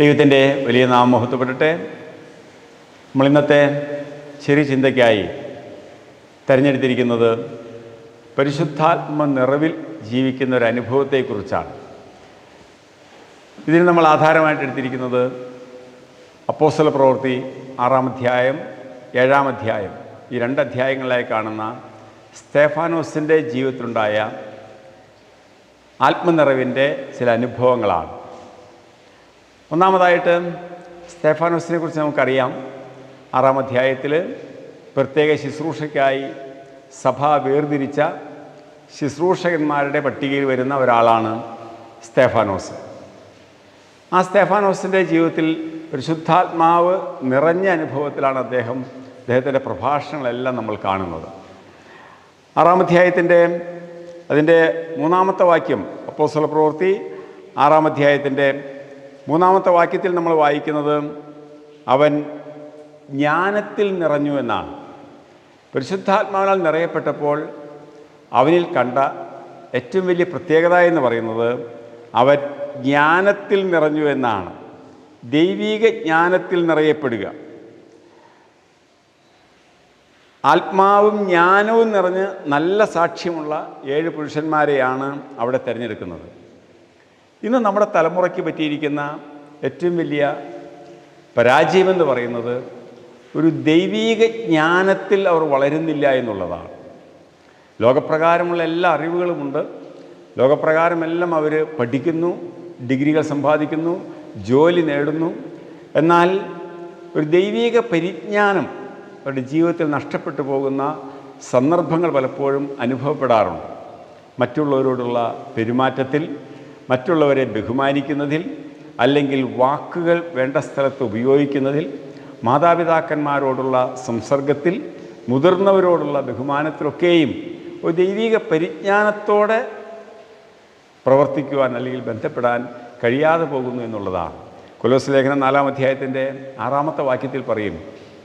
ദൈവത്തിന്റെ വലിയ നാമം മഹത്വപ്പെടട്ടെ. നമ്മൾ ഇന്നത്തെ ചെറിയ ചിന്തയ്ക്കായി തിരഞ്ഞെടുത്തിരിക്കുന്നത് പരിശുദ്ധാത്മ നിറവിൽ ജീവിക്കുന്ന ഒരു അനുഭവത്തെക്കുറിച്ചാണ്. ഇതിന് നമ്മൾ ആധാരമായിട്ട് എടുത്തിരിക്കുന്നത് അപ്പോസ്തല പ്രവൃത്തി ആറാം അധ്യായം ഏഴാം അധ്യായം ഈ രണ്ട് അധ്യായങ്ങളായി കാണുന്ന സ്തേഫാനോസിന്റെ ജീവിതത്തിലുണ്ടായ ആത്മനിറവിന്റെ ചില അനുഭവങ്ങളാണ്. ഒന്നാമതായിട്ട് സ്റ്റെഫാനോസിനെ കുറിച്ച് നമുക്കറിയാം. ആറാം അധ്യായത്തിൽ പ്രത്യേക ശുശ്രൂഷയ്ക്കായി സഭ വേർതിരിച്ച ശുശ്രൂഷകന്മാരുടെ പട്ടികയിൽ വരുന്ന ഒരാളാണ് സ്റ്റെഫാനോസ് ആ സ്തേഫാനോസിന്റെ ജീവിതത്തിൽ ഒരു ശുദ്ധാത്മാവ് നിറഞ്ഞ അനുഭവത്തിലാണ് അദ്ദേഹം അദ്ദേഹത്തിന്റെ പ്രഭാഷണങ്ങളെല്ലാം നമ്മൾ കാണുന്നത്. ആറാം അധ്യായത്തിന്റെ അതിന്റെ മൂന്നാമത്തെ വാക്യം അപ്പോസ്തല പ്രവൃത്തി ആറാം അധ്യായത്തിന്റെ മൂന്നാമത്തെ വാക്യത്തിൽ നമ്മൾ വായിക്കുന്നത് അവൻ ജ്ഞാനത്തിൽ നിറഞ്ഞു എന്നാണ്. പരിശുദ്ധാത്മാവിനാൽ നിറയപ്പെട്ടപ്പോൾ അവനിൽ കണ്ട ഏറ്റവും വലിയ പ്രത്യേകത എന്ന് പറയുന്നത് അവൻ ജ്ഞാനത്തിൽ നിറഞ്ഞു എന്നാണ്. ദൈവീക ജ്ഞാനത്തിൽ നിറയപ്പെടുക. ആത്മാവും ജ്ഞാനവും നിറഞ്ഞ് നല്ല സാക്ഷ്യമുള്ള ഏഴ് പുരുഷന്മാരെയാണ് അവിടെ തിരഞ്ഞെടുക്കുന്നത്. ഇന്ന് നമ്മുടെ തലമുറയ്ക്ക് പറ്റിയിരിക്കുന്ന ഏറ്റവും വലിയ പരാജയമെന്ന് പറയുന്നത് ഒരു ദൈവീക ജ്ഞാനത്തിൽ അവർ വളരുന്നില്ല എന്നുള്ളതാണ്. ലോകപ്രകാരമുള്ള എല്ലാ അറിവുകളുമുണ്ട്. ലോകപ്രകാരമെല്ലാം അവർ പഠിക്കുന്നു ഡിഗ്രികൾ സമ്പാദിക്കുന്നു ജോലി നേടുന്നു. എന്നാൽ ഒരു ദൈവീക പരിജ്ഞാനം അവരുടെ ജീവിതത്തിൽ നഷ്ടപ്പെട്ടു പോകുന്ന സന്ദർഭങ്ങൾ പലപ്പോഴും അനുഭവപ്പെടാറുണ്ട്. മറ്റുള്ളവരോടുള്ള പെരുമാറ്റത്തിൽ മറ്റുള്ളവരെ ബഹുമാനിക്കുന്നതിൽ അല്ലെങ്കിൽ വാക്കുകൾ വേണ്ട സ്ഥലത്ത് ഉപയോഗിക്കുന്നതിൽ മാതാപിതാക്കന്മാരോടുള്ള സംസർഗത്തിൽ മുതിർന്നവരോടുള്ള ബഹുമാനത്തിലൊക്കെയും ഒരു ദൈവിക പരിജ്ഞാനത്തോടെ പ്രവർത്തിക്കുവാൻ അല്ലെങ്കിൽ ബന്ധപ്പെടാൻ കഴിയാതെ പോകുന്നു എന്നുള്ളതാണ്. കൊലോസ് ലേഖനം നാലാം അധ്യായത്തിന്റെ ആറാമത്തെ വാക്യത്തിൽ പറയും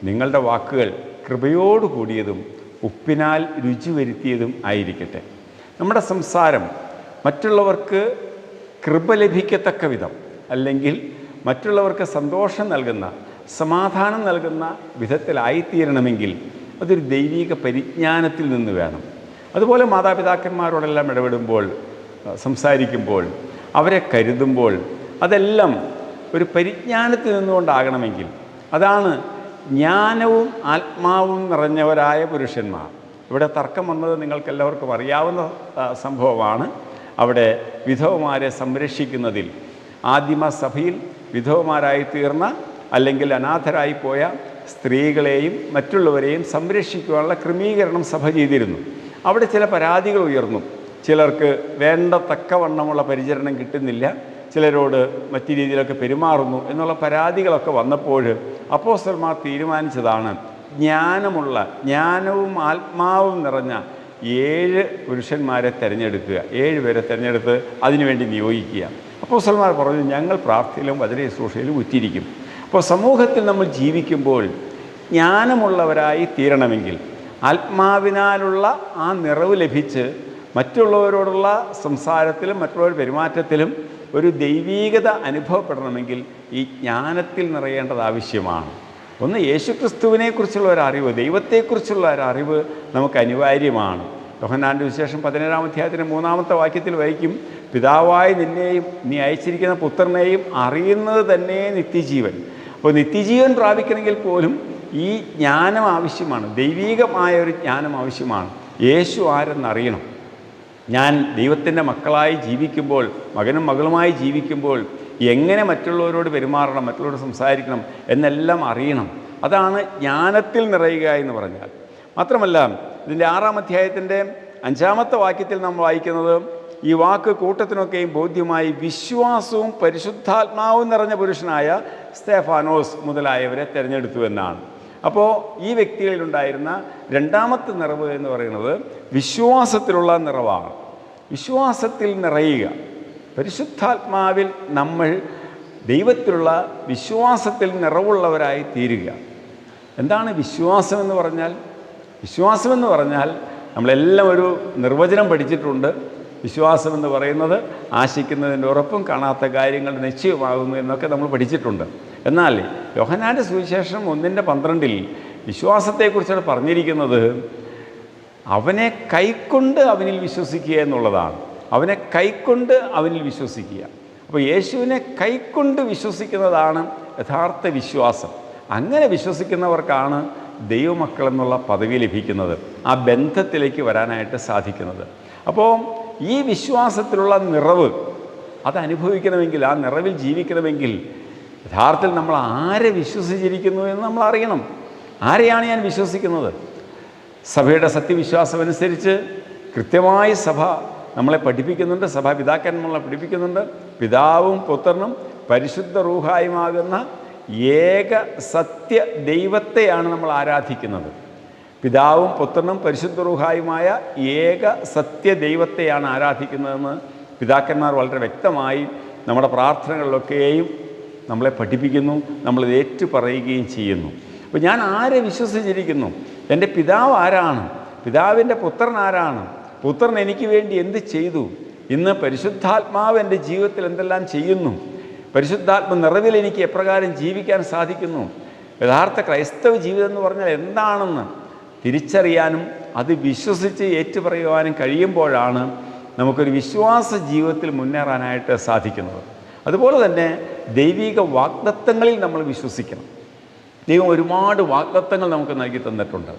നിങ്ങളുടെ വാക്കുകൾ കൃപയോട് കൂടിയതും ഉപ്പിനാൽ രുചി വരുത്തിയതും ആയിരിക്കട്ടെ. നമ്മുടെ സംസാരം മറ്റുള്ളവർക്ക് കൃപ ലഭിക്കത്തക്ക വിധം അല്ലെങ്കിൽ മറ്റുള്ളവർക്ക് സന്തോഷം നൽകുന്ന സമാധാനം നൽകുന്ന വിധത്തിലായിത്തീരണമെങ്കിൽ അതൊരു ദൈവിക പരിജ്ഞാനത്തിൽ നിന്ന് വേണം. അതുപോലെ മാതാപിതാക്കന്മാരോടെല്ലാം ഇടപെടുമ്പോൾ സംസാരിക്കുമ്പോൾ അവരെ കരുതുമ്പോൾ അതെല്ലാം ഒരു പരിജ്ഞാനത്തിൽ നിന്നുകൊണ്ടാകണമെങ്കിൽ അതാണ് ജ്ഞാനവും ആത്മാവും നിറഞ്ഞവരായ പുരുഷന്മാർ. ഇവിടെ തർക്കം വന്നത് നിങ്ങൾക്കെല്ലാവർക്കും അറിയാവുന്ന സംഭവമാണ്. അവിടെ വിധവമാരെ സംരക്ഷിക്കുന്നതിൽ ആദിമ സഭയിൽ വിധവമാരായി തീർന്ന അല്ലെങ്കിൽ അനാഥരായി പോയ സ്ത്രീകളെയും മറ്റുള്ളവരെയും സംരക്ഷിക്കുവാനുള്ള ക്രമീകരണം സഭ ചെയ്തിരുന്നു. അവിടെ ചില പരാതികൾ ഉയർന്നു. ചിലർക്ക് വേണ്ട തക്കവണ്ണമുള്ള പരിചരണം കിട്ടുന്നില്ല. ചിലരോട് മറ്റു രീതിയിലൊക്കെ പെരുമാറുന്നു എന്നുള്ള പരാതികളൊക്കെ വന്നപ്പോൾ അപ്പോസ്റ്റർമാർ തീരുമാനിച്ചതാണ് ജ്ഞാനമുള്ള ജ്ഞാനവും ആത്മാവും നിറഞ്ഞ ഏഴ് പുരുഷന്മാരെ തിരഞ്ഞെടുക്കുക. ഏഴ് പേരെ തിരഞ്ഞെടുത്ത് അതിനുവേണ്ടി നിയോഗിക്കുക. അപ്പോസ്റ്റർമാർ പറഞ്ഞു ഞങ്ങൾ പ്രാർത്ഥനയിലും വചന ശുശ്രൂഷയിലും ഉറ്റിരിക്കും. അപ്പോൾ സമൂഹത്തിൽ നമ്മൾ ജീവിക്കുമ്പോൾ ജ്ഞാനമുള്ളവരായി തീരണമെങ്കിൽ ആത്മാവിനാലുള്ള ആ നിറവ് ലഭിച്ച് മറ്റുള്ളവരോടുള്ള സംസാരത്തിലും മറ്റുള്ളവർ പെരുമാറ്റത്തിലും ഒരു ദൈവീകത അനുഭവപ്പെടണമെങ്കിൽ ഈ ജ്ഞാനത്തിൽ നിറയേണ്ടത് ആവശ്യമാണ്. ഒന്ന് യേശുക്രിസ്തുവിനെക്കുറിച്ചുള്ള ഒരു അറിവ് ദൈവത്തെക്കുറിച്ചുള്ള ഒരു അറിവ് നമുക്ക് അനിവാര്യമാണ്. യോഹന്നാന്റെ വിശേഷം പതിനേഴാം അധ്യായത്തിന്റെ മൂന്നാമത്തെ വാക്യത്തിൽ വഹിക്കും പിതാവായി നിന്നെയും നീ അയച്ചിരിക്കുന്ന പുത്രനെയും അറിയുന്നത് തന്നെ നിത്യജീവൻ. അപ്പോൾ നിത്യജീവൻ പ്രാപിക്കണമെങ്കിൽ പോലും ഈ ജ്ഞാനം ആവശ്യമാണ് ദൈവീകമായ ഒരു ജ്ഞാനം ആവശ്യമാണ്. യേശു ആരെന്നറിയണം? ഞാൻ ദൈവത്തിന്റെ മക്കളായി ജീവിക്കുമ്പോൾ മകനും മകളുമായി ജീവിക്കുമ്പോൾ എങ്ങനെ മറ്റുള്ളവരോട് പെരുമാറണം മറ്റുള്ളവരോട് സംസാരിക്കണം എന്നെല്ലാം അറിയണം. അതാണ് ജ്ഞാനത്തിൽ നിറയുക എന്ന് പറഞ്ഞാൽ. മാത്രമല്ല ഇതിന്റെ ആറാം അധ്യായത്തിന്റെ അഞ്ചാമത്തെ വാക്യത്തിൽ നമ്മൾ വായിക്കുന്നത് ഈ വാക്ക് കൂട്ടത്തിനൊക്കെയും ബോധ്യമായി വിശ്വാസവും പരിശുദ്ധാത്മാവും നിറഞ്ഞ പുരുഷനായ സ്തേഫാനോസ് മുതലായവരെ തിരഞ്ഞെടുത്തു എന്നാണ്. അപ്പോൾ ഈ വ്യക്തികളിലുണ്ടായിരുന്ന രണ്ടാമത്തെ നിറവ് എന്ന് പറയുന്നത് വിശ്വാസത്തിലുള്ള നിറവാണ്. വിശ്വാസത്തിൽ നിറയുക. പരിശുദ്ധാത്മാവിൽ നമ്മൾ ദൈവത്തിലുള്ള വിശ്വാസത്തിൽ നിറവുള്ളവരായി തീരുക. എന്താണ് വിശ്വാസം എന്ന് പറഞ്ഞാൽ? വിശ്വാസമെന്ന് പറഞ്ഞാൽ നമ്മളെല്ലാം ഒരു നിർവചനം പഠിച്ചിട്ടുണ്ട്. വിശ്വാസം എന്ന് പറയുന്നത് ആശിക്കുന്നതിന്റെ ഉറപ്പും കാണാത്ത കാര്യങ്ങൾ നിശ്ചയമാകുന്നു എന്നൊക്കെ നമ്മൾ പഠിച്ചിട്ടുണ്ട്. എന്നാൽ യോഹനാന്റെ സുവിശേഷം ഒന്നിന്റെ പന്ത്രണ്ടിൽ വിശ്വാസത്തെക്കുറിച്ചാണ് പറഞ്ഞിരിക്കുന്നത്. അവനെ കൈക്കൊണ്ട് അവനിൽ വിശ്വസിക്കുക എന്നുള്ളതാണ്. അവനെ കൈക്കൊണ്ട് അവനിൽ വിശ്വസിക്കുക. അപ്പോൾ യേശുവിനെ കൈക്കൊണ്ട് വിശ്വസിക്കുന്നതാണ് യഥാർത്ഥ വിശ്വാസം. അങ്ങനെ വിശ്വസിക്കുന്നവർക്കാണ് ദൈവമക്കൾ എന്നുള്ള പദവി ലഭിക്കുന്നത് ആ ബന്ധത്തിലേക്ക് വരാനായിട്ട് സാധിക്കുന്നത്. അപ്പോൾ ഈ വിശ്വാസത്തിലുള്ള നിറവ് അത് അനുഭവിക്കണമെങ്കിൽ ആ നിറവിൽ ജീവിക്കണമെങ്കിൽ യഥാർത്ഥത്തിൽ നമ്മൾ ആരെ വിശ്വസിച്ചിരിക്കുന്നു എന്ന് നമ്മൾ അറിയണം. ആരെയാണ് ഞാൻ വിശ്വസിക്കുന്നത്? സഭയുടെ സത്യവിശ്വാസം അനുസരിച്ച് കൃത്യമായി സഭ നമ്മളെ പഠിപ്പിക്കുന്നുണ്ട് സഭാ പിതാക്കന്മാർ നമ്മളെ പഠിപ്പിക്കുന്നുണ്ട്. പിതാവും പുത്രനും പരിശുദ്ധ റൂഹായുമാകുന്ന ഏക സത്യ ദൈവത്തെയാണ് നമ്മൾ ആരാധിക്കുന്നത്. പിതാവും പുത്രനും പരിശുദ്ധ റൂഹായുമായ ഏക സത്യ ദൈവത്തെയാണ് ആരാധിക്കുന്നതെന്ന് പിതാക്കന്മാർ വളരെ വ്യക്തമായി നമ്മുടെ പ്രാർത്ഥനകളിലൊക്കെയും നമ്മളെ പഠിപ്പിക്കുന്നു നമ്മളിത് ഏറ്റു പറയുകയും ചെയ്യുന്നു. അപ്പോൾ ഞാൻ ആരെ വിശ്വസിച്ചിരിക്കുന്നു? എന്റെ പിതാവ് ആരാണ്? പിതാവിന്റെ പുത്രൻ ആരാണ്? പുത്രൻ എനിക്ക് വേണ്ടി എന്ത് ചെയ്തു? ഇന്ന് പരിശുദ്ധാത്മാവ് എന്റെ ജീവിതത്തിൽ എന്തെല്ലാം ചെയ്യുന്നു? പരിശുദ്ധാത്മ നിറവിൽ എനിക്ക് എപ്രകാരം ജീവിക്കാൻ സാധിക്കുന്നു? യഥാർത്ഥ ക്രൈസ്തവ ജീവിതം എന്ന് പറഞ്ഞാൽ എന്താണെന്ന് തിരിച്ചറിയാനും അത് വിശ്വസിച്ച് ഏറ്റുപറയുവാനും കഴിയുമ്പോഴാണ് നമുക്കൊരു വിശ്വാസ ജീവിതത്തിൽ മുന്നേറാനായിട്ട് സാധിക്കുന്നത്. അതുപോലെ തന്നെ ദൈവിക വാഗ്ദത്തങ്ങളിൽ നമ്മൾ വിശ്വസിക്കണം. ദൈവം ഒരുപാട് വാഗ്ദത്തങ്ങൾ നമുക്ക് നൽകി തന്നിട്ടുണ്ട്.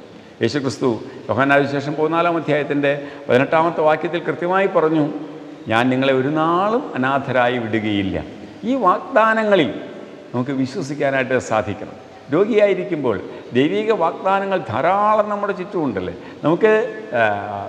യേശുക്രിസ്തു ക്രിസ്തു ശേഷം പതിനാലാം അധ്യായത്തിന്റെ പതിനെട്ടാമത്തെ വാക്യത്തിൽ കൃത്യമായി പറഞ്ഞു ഞാൻ നിങ്ങളെ ഒരു നാളും അനാഥരായി വിടുകയില്ല. ഈ വാഗ്ദാനങ്ങളിൽ നമുക്ക് വിശ്വസിക്കാനായിട്ട് സാധിക്കണം. രോഗിയായിരിക്കുമ്പോൾ ദൈവിക വാഗ്ദാനങ്ങൾ ധാരാളം നമ്മുടെ ചുറ്റുമുണ്ടല്ലേ? നമുക്ക്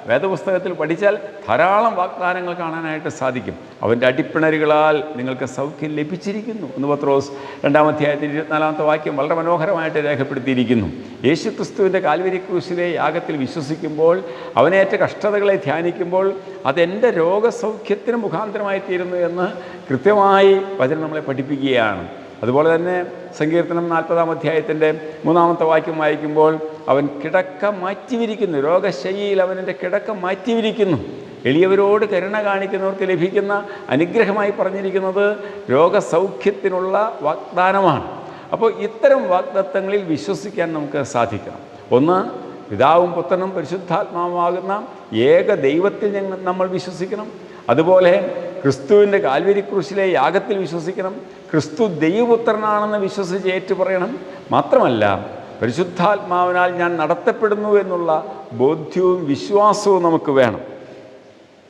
വേദപുസ്തകത്തിൽ പഠിച്ചാൽ ധാരാളം വാഗ്ദാനങ്ങൾ കാണാനായിട്ട് സാധിക്കും. അവന്റെ അടിപ്പിണരുകളാൽ നിങ്ങൾക്ക് സൗഖ്യം ലഭിച്ചിരിക്കുന്നു എന്ന് പത്രോസ് രണ്ടാമധ്യായത്തിൽ ഇരുപത്തിനാലാമത്തെ വാക്യം വളരെ മനോഹരമായിട്ട് രേഖപ്പെടുത്തിയിരിക്കുന്നു. യേശു ക്രിസ്തുവിന്റെ കാൽവരി ക്രൂശിലെ യാഗത്തിൽ വിശ്വസിക്കുമ്പോൾ അവനേറ്റ കഷ്ടതകളെ ധ്യാനിക്കുമ്പോൾ അതെന്റെ രോഗസൗഖ്യത്തിന് മുഖാന്തരമായി തീരുന്നു എന്ന് കൃത്യമായി വചനം നമ്മളെ പഠിപ്പിക്കുകയാണ്. അതുപോലെ തന്നെ സങ്കീർത്തനം നാൽപ്പതാം അധ്യായത്തിന്റെ മൂന്നാമത്തെ വാക്യം വായിക്കുമ്പോൾ അവൻ കിടക്ക മാറ്റിവിരിക്കുന്നു. രോഗശയ്യയിൽ അവനെന്റെ കിടക്ക മാറ്റിവിരിക്കുന്നു. എളിയവരോട് കരുണ കാണിക്കുന്നവർക്ക് ലഭിക്കുന്ന അനുഗ്രഹമായി പറഞ്ഞിരിക്കുന്നത് രോഗസൗഖ്യത്തിനുള്ള വാഗ്ദാനമാണ്. അപ്പോൾ ഇത്തരം വാഗ്ദത്തങ്ങളിൽ വിശ്വസിക്കാൻ നമുക്ക് സാധിക്കണം. ഒന്ന് പിതാവും പുത്രനും പരിശുദ്ധാത്മാവുമാകുന്ന ഏക ദൈവത്തിൽ ഞങ്ങൾ നമ്മൾ വിശ്വസിക്കണം. അതുപോലെ ക്രിസ്തുവിന്റെ കാൽവരി ക്രൂശിലെ യാഗത്തിൽ വിശ്വസിക്കണം. ക്രിസ്തു ദൈവപുത്രനാണെന്ന് വിശ്വസിച്ച് ഏറ്റുപറയണം. മാത്രമല്ല പരിശുദ്ധാത്മാവിനാൽ ഞാൻ നടത്തപ്പെടുന്നു എന്നുള്ള ബോധ്യവും വിശ്വാസവും നമുക്ക് വേണം.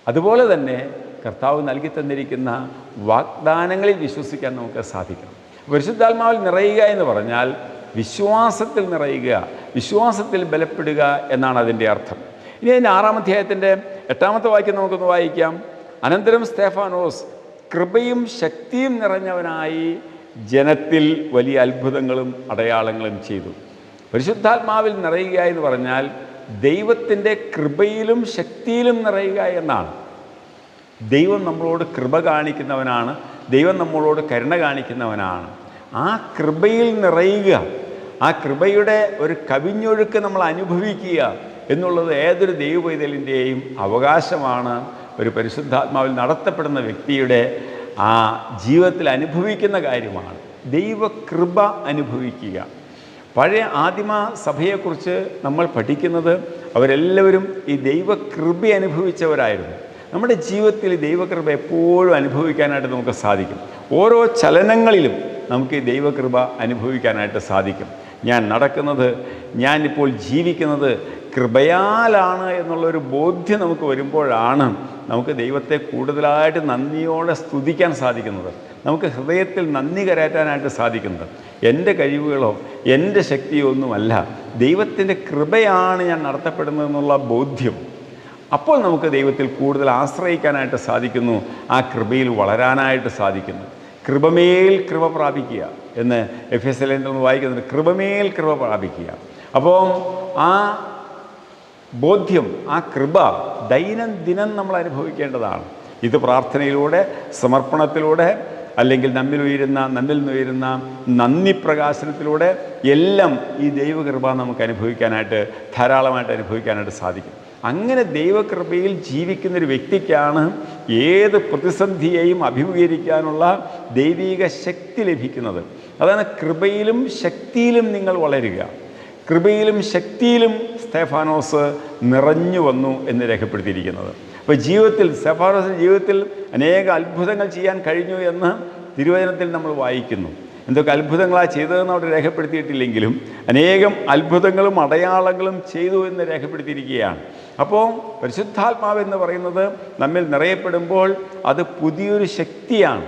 അതുപോലെ തന്നെ കർത്താവ് നൽകി തന്നിരിക്കുന്ന വാഗ്ദാനങ്ങളിൽ വിശ്വസിക്കാൻ നമുക്ക് സാധിക്കണം. പരിശുദ്ധാത്മാവിൽ നിറയുക എന്ന് പറഞ്ഞാൽ വിശ്വാസത്തിൽ നിറയുക വിശ്വാസത്തിൽ ബലപ്പെടുക എന്നാണ് അതിന്റെ അർത്ഥം. ഇനി അതിന്റെ ആറാം അധ്യായത്തിന്റെ എട്ടാമത്തെ വാക്യം നമുക്കൊന്ന് വായിക്കാം. അനന്തരം സ്തേഫാനോസ് കൃപയും ശക്തിയും നിറഞ്ഞവനായി ജനത്തിൽ വലിയ അത്ഭുതങ്ങളും അടയാളങ്ങളും ചെയ്തു. പരിശുദ്ധാത്മാവിൽ നിറയുക എന്ന് പറഞ്ഞാൽ ദൈവത്തിന്റെ കൃപയിലും ശക്തിയിലും നിറയുക എന്നാണ്. ദൈവം നമ്മളോട് കൃപ കാണിക്കുന്നവനാണ് ദൈവം നമ്മളോട് കരുണ കാണിക്കുന്നവനാണ്. ആ കൃപയിൽ നിറയുക ആ കൃപയുടെ ഒരു കവിഞ്ഞൊഴുക്ക് നമ്മൾ അനുഭവിക്കുക എന്നുള്ളത് ഏതൊരു ദൈവപൈതലിന്റെയും അവകാശമാണ്. ഒരു പരിശുദ്ധാത്മാവിൽ നടത്തപ്പെടുന്ന വ്യക്തിയുടെ ആ ജീവിതത്തിൽ അനുഭവിക്കുന്ന കാര്യമാണ്. ദൈവകൃപ അനുഭവിക്കുക. പഴയ ആദിമ സഭയെക്കുറിച്ച് നമ്മൾ പഠിക്കുന്നത് അവരെല്ലാവരും ഈ ദൈവകൃപ അനുഭവിച്ചവരായിരുന്നു. നമ്മുടെ ജീവിതത്തിൽ ദൈവകൃപ എപ്പോഴും അനുഭവിക്കാനായിട്ട് നമുക്ക് സാധിക്കും. ഓരോ ചലനങ്ങളിലും നമുക്ക് ഈ ദൈവകൃപ അനുഭവിക്കാനായിട്ട് സാധിക്കും. ഞാൻ നടക്കുന്നത് ഞാനിപ്പോൾ ജീവിക്കുന്നത് കൃപയാലാണ് എന്നുള്ളൊരു ബോധ്യം നമുക്ക് വരുമ്പോഴാണ് നമുക്ക് ദൈവത്തെ കൂടുതലായിട്ട് നന്ദിയോടെ സ്തുതിക്കാൻ സാധിക്കുന്നത്. നമുക്ക് ഹൃദയത്തിൽ നന്ദി കരയറ്റാനായിട്ട് സാധിക്കുന്നത്. എന്റെ കഴിവുകളോ എന്റെ ശക്തിയോ ഒന്നുമല്ല. ദൈവത്തിന്റെ കൃപയാണ് ഞാൻ നടത്തപ്പെടുന്നതെന്നുള്ള ബോധ്യം. അപ്പോൾ നമുക്ക് ദൈവത്തിൽ കൂടുതൽ ആശ്രയിക്കാനായിട്ട് സാധിക്കുന്നു ആ കൃപയിൽ വളരാനായിട്ട് സാധിക്കുന്നു. കൃപമേൽ കൃപ പ്രാപിക്കുക. എന്ന് എഫ് എസ് എൽ ഒന്ന് വായിക്കുന്നുണ്ട് കൃപമേൽ കൃപ പ്രാപിക്കുക. അപ്പോൾ ആ ബോധ്യം ആ കൃപ ദൈനംദിനം നമ്മൾ അനുഭവിക്കേണ്ടതാണ്. ഇത് പ്രാർത്ഥനയിലൂടെ സമർപ്പണത്തിലൂടെ അല്ലെങ്കിൽ നമ്മിൽ ഉയരുന്ന നമ്മിൽ നിന്ന് ഉയരുന്ന നന്ദി പ്രകാശനത്തിലൂടെ എല്ലാം ഈ ദൈവകൃപ നമുക്ക് അനുഭവിക്കാനായിട്ട് ധാരാളമായിട്ട് അനുഭവിക്കാനായിട്ട് സാധിക്കും. അങ്ങനെ ദൈവകൃപയിൽ ജീവിക്കുന്നൊരു വ്യക്തിക്കാണ് ഏത് പ്രതിസന്ധിയെയും അഭിമുഖീകരിക്കാനുള്ള ദൈവീക ശക്തി ലഭിക്കുന്നത്. അതാണ് കൃപയിലും ശക്തിയിലും നിങ്ങൾ വളരുക. കൃപയിലും ശക്തിയിലും സ്തേഫാനോസ് നിറഞ്ഞു വന്നു എന്ന് രേഖപ്പെടുത്തിയിരിക്കുന്നത്. അപ്പോൾ ജീവിതത്തിൽ സ്തേഫാനോസിന്റെ ജീവിതത്തിൽ അനേക അത്ഭുതങ്ങൾ ചെയ്യാൻ കഴിഞ്ഞു എന്ന് തിരുവചനത്തിൽ നമ്മൾ വായിക്കുന്നു. എന്തൊക്കെ അത്ഭുതങ്ങളാണ് ചെയ്തതെന്ന് അവിടെ രേഖപ്പെടുത്തിയിട്ടില്ലെങ്കിലും അനേകം അത്ഭുതങ്ങളും അടയാളങ്ങളും ചെയ്തു എന്ന് രേഖപ്പെടുത്തിയിരിക്കുകയാണ്. അപ്പോൾ പരിശുദ്ധാത്മാവ് എന്ന് പറയുന്നത് നമ്മിൽ നിറയപ്പെടുമ്പോൾ അത് പുതിയൊരു ശക്തിയാണ്.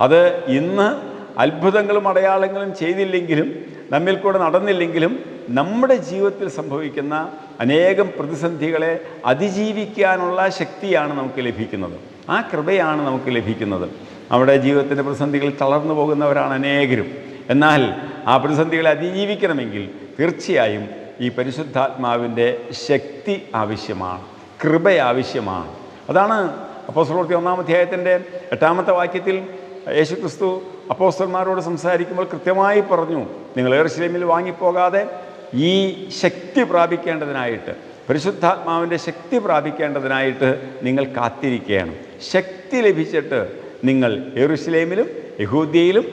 അത് ഇന്ന് അത്ഭുതങ്ങളും അടയാളങ്ങളും ചെയ്തില്ലെങ്കിലും നമ്മിൽ കൂടെ നടന്നില്ലെങ്കിലും നമ്മുടെ ജീവിതത്തിൽ സംഭവിക്കുന്ന അനേകം പ്രതിസന്ധികളെ അതിജീവിക്കാനുള്ള ശക്തിയാണ് നമുക്ക് ലഭിക്കുന്നത്. ആ കൃപയാണ് നമുക്ക് ലഭിക്കുന്നത്. നമ്മുടെ ജീവിതത്തിന്റെ പ്രതിസന്ധികളിൽ തളർന്നു പോകുന്നവരാണ് അനേകരും. എന്നാൽ ആ പ്രതിസന്ധികളെ അതിജീവിക്കണമെങ്കിൽ തീർച്ചയായും ഈ പരിശുദ്ധാത്മാവിന്റെ ശക്തി ആവശ്യമാണ് കൃപ ആവശ്യമാണ്. അതാണ് അപ്പോസ്ലോർത്തി ഒന്നാം അധ്യായത്തിന്റെ എട്ടാമത്തെ വാക്യത്തിൽ യേശുക്രിസ്തു അപ്പോസ്തലന്മാരോട് സംസാരിക്കുമ്പോൾ കൃത്യമായി പറഞ്ഞു നിങ്ങൾ ഏർശ്ലേമിൽ വാങ്ങിപ്പോകാതെ ഈ ശക്തി പ്രാപിക്കേണ്ടതിനായിട്ട് പരിശുദ്ധാത്മാവിന്റെ ശക്തി പ്രാപിക്കേണ്ടതിനായിട്ട് നിങ്ങൾ കാത്തിരിക്കുകയാണ്. ശക്തി ലഭിച്ചിട്ട് നിങ്ങൾ എറുസലേമിലും യഹൂദിയയിലും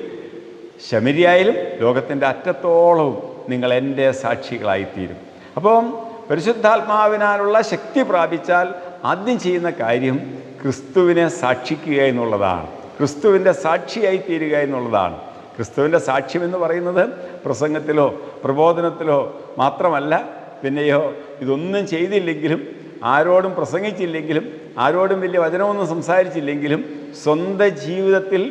ശമരിയായാലും ലോകത്തിന്റെ അറ്റത്തോളവും നിങ്ങൾ എന്റെ സാക്ഷികളായിത്തീരും. അപ്പം പരിശുദ്ധാത്മാവിനാലുള്ള ശക്തി പ്രാപിച്ചാൽ ആദ്യം ചെയ്യുന്ന കാര്യം ക്രിസ്തുവിനെ സാക്ഷിക്കുക എന്നുള്ളതാണ്. ക്രിസ്തുവിന്റെ സാക്ഷിയായി തീരുക എന്നുള്ളതാണ്. ക്രിസ്തുവിന്റെ സാക്ഷ്യം എന്ന് പറയുന്നത് പ്രസംഗത്തിലോ പ്രബോധനത്തിലോ മാത്രമല്ല പിന്നെയോ ഇതൊന്നും ചെയ്തില്ലെങ്കിലും ആരോടും പ്രസംഗിച്ചില്ലെങ്കിലും ആരോടും വലിയ വചനമൊന്നും സംസാരിച്ചില്ലെങ്കിലും സ്വന്തം ജീവിതത്തിൽ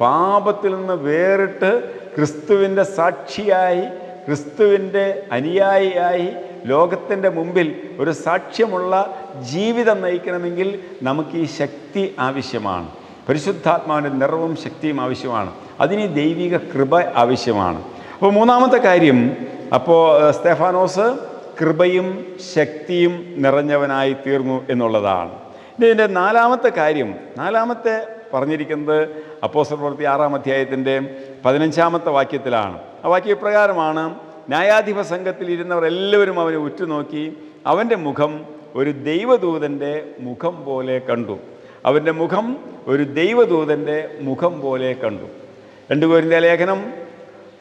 പാപത്തിൽ നിന്ന് വേറിട്ട് ക്രിസ്തുവിന്റെ സാക്ഷിയായി ക്രിസ്തുവിന്റെ അനുയായിയായി ലോകത്തിന്റെ മുമ്പിൽ ഒരു സാക്ഷ്യമുള്ള ജീവിതം നയിക്കണമെങ്കിൽ നമുക്ക് ഈ ശക്തി ആവശ്യമാണ്. പരിശുദ്ധാത്മാവിന്റെ നിറവും ശക്തിയും ആവശ്യമാണ്. അതിന് ദൈവിക കൃപ ആവശ്യമാണ്. അപ്പോൾ മൂന്നാമത്തെ കാര്യം അപ്പോൾ സ്തേഫാനോസ് കൃപയും ശക്തിയും നിറഞ്ഞവനായി തീർന്നു എന്നുള്ളതാണ്. ഇതിന്റെ നാലാമത്തെ കാര്യം നാലാമത്തെ പറഞ്ഞിരിക്കുന്നത് അപ്പോസ്റ്റർ പ്രവൃത്തി ആറാം അധ്യായത്തിന്റെ പതിനഞ്ചാമത്തെ വാക്യത്തിലാണ്. ആ വാക്യപ്രകാരമാണ് ന്യായാധിപ സംഘത്തിൽ ഇരുന്നവർ എല്ലാവരും അവനെ ഉറ്റുനോക്കി അവന്റെ മുഖം ഒരു ദൈവദൂതന്റെ മുഖം പോലെ കണ്ടു. അവന്റെ മുഖം ഒരു ദൈവദൂതന്റെ മുഖം പോലെ കണ്ടു. രണ്ട് പേരിന്റെ ലേഖനം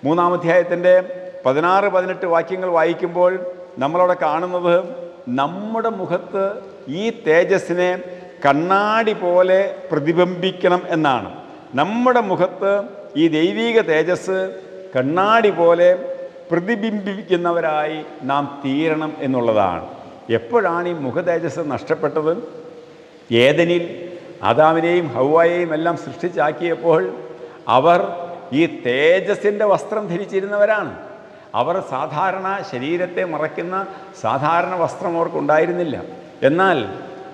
മൂന്നാം അധ്യായത്തിന്റെ പതിനാറ് പതിനെട്ട് വാക്യങ്ങൾ വായിക്കുമ്പോൾ നമ്മളവിടെ കാണുന്നത് നമ്മുടെ മുഖത്ത് ഈ തേജസ്സിനെ കണ്ണാടി പോലെ പ്രതിബിംബിക്കണം എന്നാണ്. നമ്മുടെ മുഖത്ത് ഈ ദൈവീക തേജസ് കണ്ണാടി പോലെ പ്രതിബിംബിക്കുന്നവരായി നാം തീരണം എന്നുള്ളതാണ്. എപ്പോഴാണ് ഈ മുഖതേജസ് നഷ്ടപ്പെട്ടത്? ഏതനിൽ ആദാമിനെയും ഹൗവായെയും എല്ലാം സൃഷ്ടിച്ചാക്കിയപ്പോൾ അവർ ഈ തേജസ്സിന്റെ വസ്ത്രം ധരിച്ചിരുന്നവരാണ്. അവർ സാധാരണ ശരീരത്തെ മറയ്ക്കുന്ന സാധാരണ വസ്ത്രം അവർക്കുണ്ടായിരുന്നില്ല. എന്നാൽ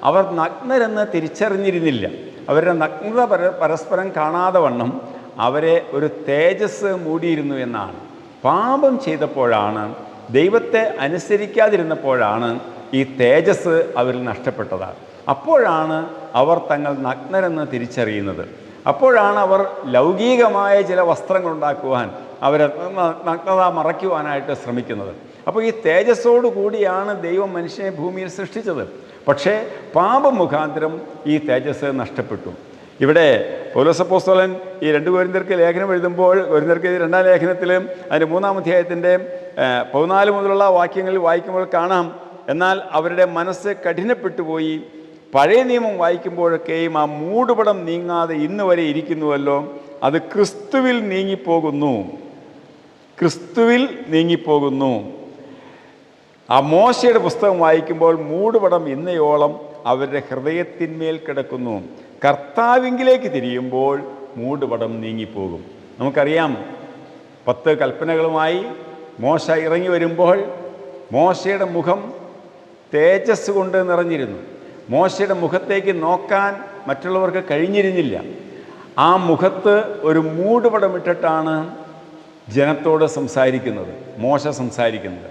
അവർ നഗ്നരെന്ന് തിരിച്ചറിഞ്ഞിരുന്നില്ല. അവരുടെ നഗ്നത പര പരസ്പരം കാണാതെ വണ്ണം അവരെ ഒരു തേജസ് മൂടിയിരുന്നു എന്നാണ്. പാപം ചെയ്തപ്പോഴാണ് ദൈവത്തെ അനുസരിക്കാതിരുന്നപ്പോഴാണ് ഈ തേജസ് അവരിൽ നഷ്ടപ്പെട്ടത്. അപ്പോഴാണ് അവർ തങ്ങൾ നഗ്നരെന്ന് തിരിച്ചറിയുന്നത്. അപ്പോഴാണ് അവർ ലൗകികമായ ചില വസ്ത്രങ്ങൾ ഉണ്ടാക്കുവാൻ അവരെ നഗ്നത മറയ്ക്കുവാനായിട്ട് ശ്രമിക്കുന്നത്. അപ്പോൾ ഈ തേജസ്സോടു കൂടിയാണ് ദൈവം മനുഷ്യനെ ഭൂമിയിൽ സൃഷ്ടിച്ചത്. പക്ഷേ പാപം മുഖാന്തരം ഈ തേജസ് നഷ്ടപ്പെട്ടു. ഇവിടെ പൗലോസപ്പോസ്തോലൻ ഈ രണ്ട് കോരിന്തർക്ക് ലേഖനം എഴുതുമ്പോൾ കോരിന്തർക്ക് രണ്ടാം ലേഖനത്തിലും അതിന്റെ മൂന്നാം അധ്യായത്തിന്റെ പതിനാല് മുതലുള്ള വാക്യങ്ങളിൽ വായിക്കുമ്പോൾ കാണാം എന്നാൽ അവരുടെ മനസ്സ് കഠിനപ്പെട്ടു പോയി പഴയ നിയമം വായിക്കുമ്പോഴൊക്കെയും ആ മൂടുപടം നീങ്ങാതെ ഇന്ന് വരെ ഇരിക്കുന്നുവല്ലോ അത് ക്രിസ്തുവിൽ നീങ്ങിപ്പോകുന്നു. ക്രിസ്തുവിൽ നീങ്ങിപ്പോകുന്നു. ആ മോശയുടെ പുസ്തകം വായിക്കുമ്പോൾ മൂടുപടം ഇന്നയോളം അവരുടെ ഹൃദയത്തിന്മേൽ കിടക്കുന്നു. കർത്താവിങ്കിലേക്ക് തിരിയുമ്പോൾ മൂടുപടം നീങ്ങിപ്പോകും. നമുക്കറിയാം പത്ത് കൽപ്പനകളുമായി മോശ ഇറങ്ങി വരുമ്പോൾ മോശയുടെ മുഖം തേജസ് കൊണ്ട് നിറഞ്ഞിരുന്നു. മോശയുടെ മുഖത്തേക്ക് നോക്കാൻ മറ്റുള്ളവർക്ക് കഴിഞ്ഞിരുന്നില്ല. ആ മുഖത്ത് ഒരു മൂടുപടമിട്ടിട്ടാണ് ജനത്തോട് സംസാരിക്കുന്നത് മോശ സംസാരിക്കുന്നത്.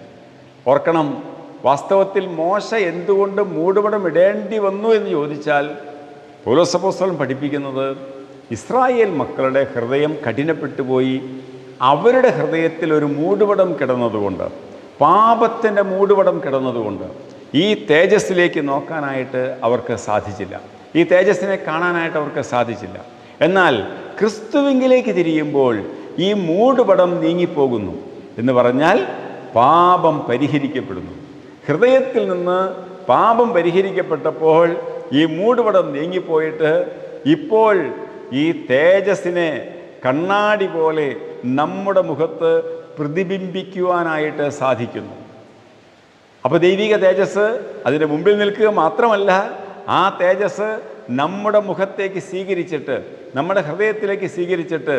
ഓർക്കണം വാസ്തവത്തിൽ മോശ എന്തുകൊണ്ട് മൂടുപടം ഇടേണ്ടി വന്നു എന്ന് ചോദിച്ചാൽ പൗലോസപോസ്തലം പഠിപ്പിക്കുന്നത് ഇസ്രായേൽ മക്കളുടെ ഹൃദയം കഠിനപ്പെട്ടു പോയി അവരുടെ ഹൃദയത്തിൽ ഒരു മൂടുപടം കിടന്നതുകൊണ്ട് പാപത്തിന്റെ മൂടുപടം കിടന്നതുകൊണ്ട്. ഈ തേജസ്സിലേക്ക് നോക്കാനായിട്ട് അവർക്ക് സാധിച്ചില്ല. ഈ തേജസ്സിനെ കാണാനായിട്ട് അവർക്ക് സാധിച്ചില്ല. എന്നാൽ ക്രിസ്തുവിങ്കിലേക്ക് തിരിയുമ്പോൾ ഈ മൂടുപടം നീങ്ങിപ്പോകുന്നു എന്ന് പറഞ്ഞാൽ പാപം പരിഹരിക്കപ്പെടുന്നു. ഹൃദയത്തിൽ നിന്ന് പാപം പരിഹരിക്കപ്പെട്ടപ്പോൾ ഈ മൂടുപടം നീങ്ങിപ്പോയിട്ട് ഇപ്പോൾ ഈ തേജസ്സിനെ കണ്ണാടി പോലെ നമ്മുടെ മുഖത്ത് പ്രതിബിംബിക്കുവാനായിട്ട് സാധിക്കുന്നു. അപ്പോൾ ദൈവിക തേജസ് അതിന്റെ മുമ്പിൽ നിൽക്കുക മാത്രമല്ല ആ തേജസ് നമ്മുടെ മുഖത്തേക്ക് സ്വീകരിച്ചിട്ട് നമ്മുടെ ഹൃദയത്തിലേക്ക് സ്വീകരിച്ചിട്ട്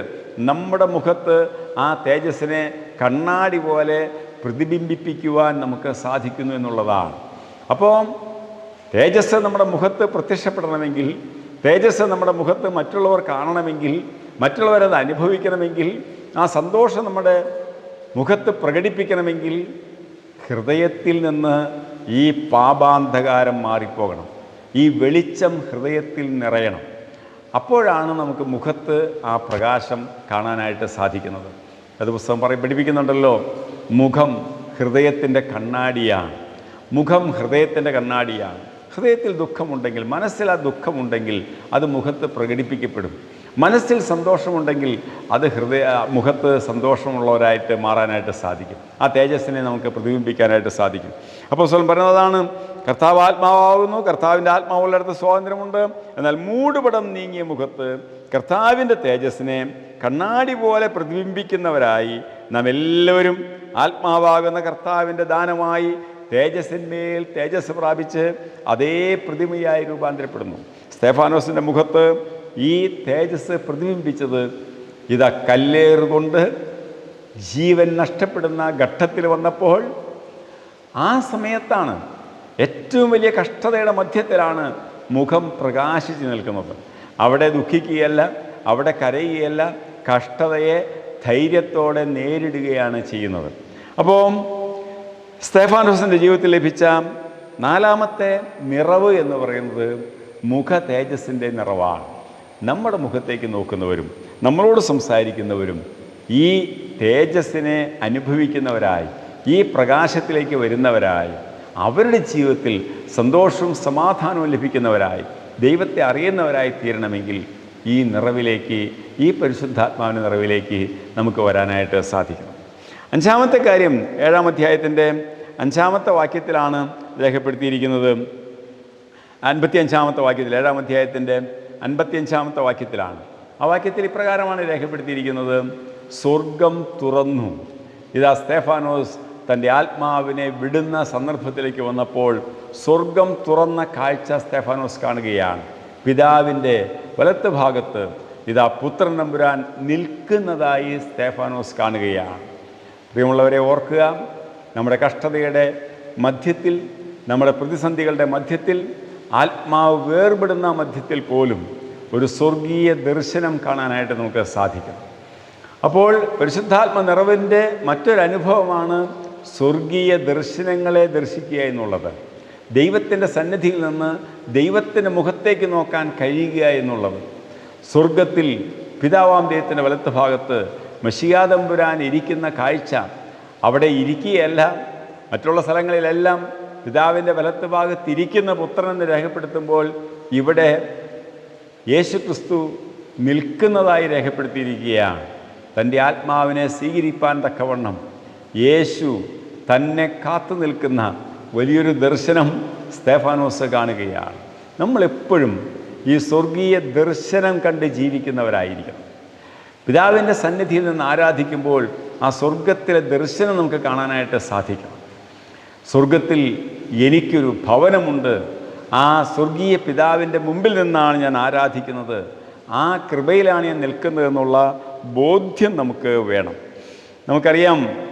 നമ്മുടെ മുഖത്ത് ആ തേജസ്സിനെ കണ്ണാടി പോലെ പ്രതിബിംബിപ്പിക്കുവാൻ നമുക്ക് സാധിക്കുന്നു എന്നുള്ളതാണ്. അപ്പോൾ തേജസ് നമ്മുടെ മുഖത്ത് പ്രത്യക്ഷപ്പെടണമെങ്കിൽ തേജസ് നമ്മുടെ മുഖത്ത് മറ്റുള്ളവർ കാണണമെങ്കിൽ മറ്റുള്ളവരത് അനുഭവിക്കണമെങ്കിൽ ആ സന്തോഷം നമ്മുടെ മുഖത്ത് പ്രകടിപ്പിക്കണമെങ്കിൽ ഹൃദയത്തിൽ നിന്ന് ഈ പാപാന്ധകാരം മാറിപ്പോകണം. ഈ വെളിച്ചം ഹൃദയത്തിൽ നിറയണം. അപ്പോഴാണ് നമുക്ക് മുഖത്ത് ആ പ്രകാശം കാണാനായിട്ട് സാധിക്കുന്നത്. അത് പുസ്തകം പറയും പഠിപ്പിക്കുന്നുണ്ടല്ലോ. മുഖം ഹൃദയത്തിന്റെ കണ്ണാടിയാണ്. മുഖം ഹൃദയത്തിന്റെ കണ്ണാടിയാണ്. ഹൃദയത്തിൽ ദുഃഖമുണ്ടെങ്കിൽ മനസ്സിൽ ആ ദുഃഖമുണ്ടെങ്കിൽ അത് മുഖത്ത് പ്രകടിപ്പിക്കപ്പെടും. മനസ്സിൽ സന്തോഷമുണ്ടെങ്കിൽ അത് ഹൃദയ മുഖത്ത് സന്തോഷമുള്ളവരായിട്ട് മാറാനായിട്ട് സാധിക്കും. ആ തേജസ്സിനെ നമുക്ക് പ്രതിബിംബിക്കാനായിട്ട് സാധിക്കും. അപ്പോൾ സ്വലം പറയുന്നതാണ് കർത്താവ് ആത്മാവാകുന്നു കർത്താവിന്റെ ആത്മാവുള്ളിടത്ത് സ്വാതന്ത്ര്യമുണ്ട്. എന്നാൽ മൂടുപടം നീങ്ങിയ മുഖത്ത് കർത്താവിന്റെ തേജസ്സിനെ കണ്ണാടി പോലെ പ്രതിബിംബിക്കുന്നവരായി നാം എല്ലാവരും ആത്മാവാകുന്ന കർത്താവിന്റെ ദാനമായി തേജസ്സിന്മേൽ തേജസ് പ്രാപിച്ച് അതേ പ്രതിമയായി രൂപാന്തരപ്പെടുന്നു. സ്തേഫാനോസിന്റെ മുഖത്ത് ഈ തേജസ് പ്രതിബിംബിച്ചത് ഇതാ കല്ലേറുകൊണ്ട് ജീവൻ നഷ്ടപ്പെടുന്ന ഘട്ടത്തിൽ വന്നപ്പോൾ ആ സമയത്താണ് ഏറ്റവും വലിയ കഷ്ടതയുടെ മധ്യത്തിലാണ് മുഖം പ്രകാശിച്ച് നിൽക്കുന്നത്. അവിടെ ദുഃഖിക്കുകയല്ല അവിടെ കരയുകയല്ല കഷ്ടതയെ ധൈര്യത്തോടെ നേരിടുകയാണ് ചെയ്യുന്നത്. അപ്പോൾ സ്തേഫാനോസിന്റെ ജീവിതത്തിൽ ലഭിച്ച നാലാമത്തെ നിറവ് എന്ന് പറയുന്നത് മുഖ തേജസ്സിന്റെ നിറവാണ്. നമ്മുടെ മുഖത്തേക്ക് നോക്കുന്നവരും നമ്മളോട് സംസാരിക്കുന്നവരും ഈ തേജസ്സിനെ അനുഭവിക്കുന്നവരായി ഈ പ്രകാശത്തിലേക്ക് വരുന്നവരായി അവരുടെ ജീവിതത്തിൽ സന്തോഷവും സമാധാനവും ലഭിക്കുന്നവരായി ദൈവത്തെ അറിയുന്നവരായി തീരണമെങ്കിൽ ഈ നിറവിലേക്ക് ഈ പരിശുദ്ധാത്മാവിന്റെ നിറവിലേക്ക് നമുക്ക് വരാനായിട്ട് സാധിക്കണം. അഞ്ചാമത്തെ കാര്യം ഏഴാം അധ്യായത്തിന്റെ അഞ്ചാമത്തെ വാക്യത്തിലാണ് രേഖപ്പെടുത്തിയിരിക്കുന്നത്. അൻപത്തി അഞ്ചാമത്തെ വാക്യത്തിൽ ഏഴാം അധ്യായത്തിന്റെ അൻപത്തിയഞ്ചാമത്തെ വാക്യത്തിലാണ്. ആ വാക്യത്തിൽ ഇപ്രകാരമാണ് രേഖപ്പെടുത്തിയിരിക്കുന്നത്. സ്വർഗം തുറന്നു. ഇതാ സ്തേഫാനോസ് തന്റെ ആത്മാവിനെ വിടുന്ന സന്ദർഭത്തിലേക്ക് വന്നപ്പോൾ സ്വർഗം തുറന്ന കാഴ്ച സ്തേഫാനോസ് കാണുകയാണ്. പിതാവിന്റെ വലത്ത് ഭാഗത്ത് ഇതാ പുത്രൻ നമ്പുരാൻ നിൽക്കുന്നതായി സ്തേഫാനോസ് കാണുകയാണ്. പ്രിയമുള്ളവരെ ഓർക്കുക നമ്മുടെ കഷ്ടതയുടെ മധ്യത്തിൽ നമ്മുടെ പ്രതിസന്ധികളുടെ മധ്യത്തിൽ ആത്മാവ് വേർപെടുന്ന മധ്യത്തിൽ പോലും ഒരു സ്വർഗീയ ദർശനം കാണാനായിട്ട് നമുക്ക് സാധിക്കും. അപ്പോൾ പരിശുദ്ധാത്മ നിറവിന്റെ മറ്റൊരനുഭവമാണ് സ്വർഗീയ ദർശനങ്ങളെ ദർശിക്കുക എന്നുള്ളത്. ദൈവത്തിന്റെ സന്നിധിയിൽ നിന്ന് ദൈവത്തിന്റെ മുഖത്തേക്ക് നോക്കാൻ കഴിയുക എന്നുള്ളത്. സ്വർഗത്തിൽ പിതാവാം ദൈവത്തിന്റെ വലത്ത് ഭാഗത്ത് മഷിയാതമ്പുരാൻ ഇരിക്കുന്ന കാഴ്ച അവിടെ ഇരിക്കുകയല്ല മറ്റുള്ള സ്ഥലങ്ങളിലെല്ലാം പിതാവിന്റെ വലത്ത് ഭാഗത്ത് ഇരിക്കുന്ന പുത്രനെന്ന് രേഖപ്പെടുത്തുമ്പോൾ ഇവിടെ യേശു ക്രിസ്തു നിൽക്കുന്നതായി രേഖപ്പെടുത്തിയിരിക്കുകയാണ്. തന്റെ ആത്മാവിനെ സ്വീകരിപ്പാൻ തക്കവണ്ണം യേശു തന്നെ കാത്തു നിൽക്കുന്ന വലിയൊരു ദർശനം സ്തേഫാനോസ് കാണുകയാണ്. നമ്മളെപ്പോഴും ഈ സ്വർഗീയ ദർശനം കണ്ട് ജീവിക്കുന്നവരായിരിക്കണം. പിതാവിന്റെ സന്നിധിയിൽ നിന്ന് ആരാധിക്കുമ്പോൾ ആ സ്വർഗത്തിലെ ദർശനം നമുക്ക് കാണാനായിട്ട് സാധിക്കണം. സ്വർഗത്തിൽ എനിക്കൊരു ഭവനമുണ്ട്. ആ സ്വർഗീയ പിതാവിന്റെ മുമ്പിൽ നിന്നാണ് ഞാൻ ആരാധിക്കുന്നത്. ആ കൃപയിലാണ് ഞാൻ നിൽക്കുന്നതെന്നുള്ള ബോധ്യം നമുക്ക് വേണം. നമുക്കറിയാം